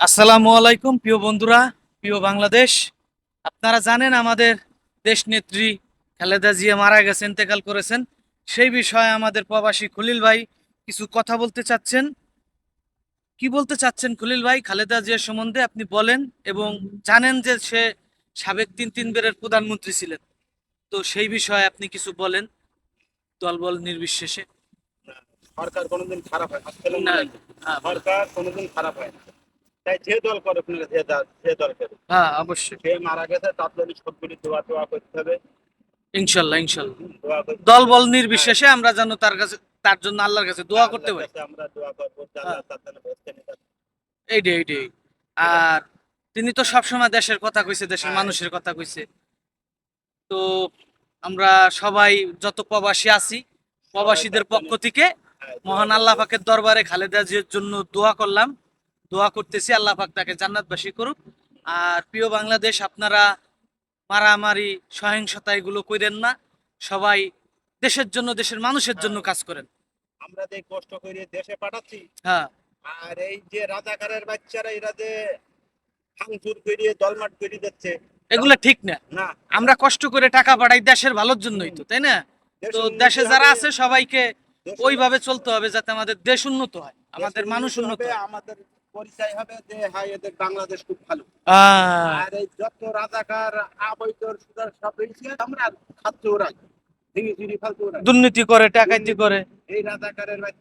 আসসালামু আলাইকুম প্রিয় বন্ধুরা প্রিয় বাংলাদেশ। আপনারা জানেন আমাদের দেশ নেত্রী খালেদা জিয়া মারা গেছেন ইন্তেকাল করেছেন। সেই বিষয়ে আমাদের প্রবাসী খলিল ভাই কিছু কথা বলতে চাচ্ছেন। কি বলতে চাচ্ছেন খলিল ভাই? খালেদা জিয়া সম্বন্ধে আপনি বলেন এবং জানেন যে সে সাবেক তিন তিনবারের প্রধানমন্ত্রী ছিলেন। তো সেই বিষয়ে আপনি কিছু বলেন দলবল নির্বিশেষে। সরকার কোনোদিন খারাপ হয়। হ্যাঁ, সরকার কোনোদিন খারাপ হয় না। তাই যে দল করুক না যে দল- করুক। হ্যাঁ অবশ্যই। সে মারা গেছে তার জন্য সবগুলি দোয়া দোয়া করতে হবে। ইনশাল্লাহ ইনশাল্লাহ। দল বল নির্বিশেষে আমরা যেন তার কাছে তার জন্য আল্লাহর কাছে দোয়া করতে পারি। আমরা দোয়া করব যে আল্লাহ তার জন্য ব্যবস্থা নিতে পারে। এইটাই এইটাই। আর তিনি তো সবসময় দেশের কথা কইছে দেশের মানুষের কথা কইছে। তো আমরা সবাই যত প্রবাসী আছি প্রবাসীদের পক্ষ থেকে হ্যাঁ, মহান আল্লাহ পাকের দরবারে খালেদা জিয়ার জন্য দোয়া করলাম। দোয়া করতেছি আল্লাহ পাক তাকে জান্নাতবাসী করুক। আর প্রিয় বাংলাদেশ আপনারা মারামারি সহিংসতা এগুলো কইরেন না। সবাই দেশের জন্য দেশের মানুষের জন্য কাজ করেন। আমরা যে কষ্ট করে দেশে পাঠাচ্ছি হ্যাঁ। আর এই যে রাজাকারের বাচ্চারা এরা যে ভাঙচুর করিয়ে দলমাট করে দিচ্ছে এগুলো ঠিক না। না। আমরা কষ্ট করে টাকা পাঠাই দেশের ভালোর জন্যই তো তাই না? তো দেশে যারা আছে সবাইকে ওইভাবে চলতে হবে যাতে আমাদের দেশ উন্নত হয় আমাদের মানুষ উন্নত আমাদের পরিচয় হবে যে হ্যাঁ এদের বাংলাদেশ খুব ভালো। আর এই যত রাজাকার আবৈতর সুদার সব রয়েছে আমরা খাচ্ছি ওরা দুর্নীতি করে টাকাইতি করে। এই রাজাকারের বাচ্চা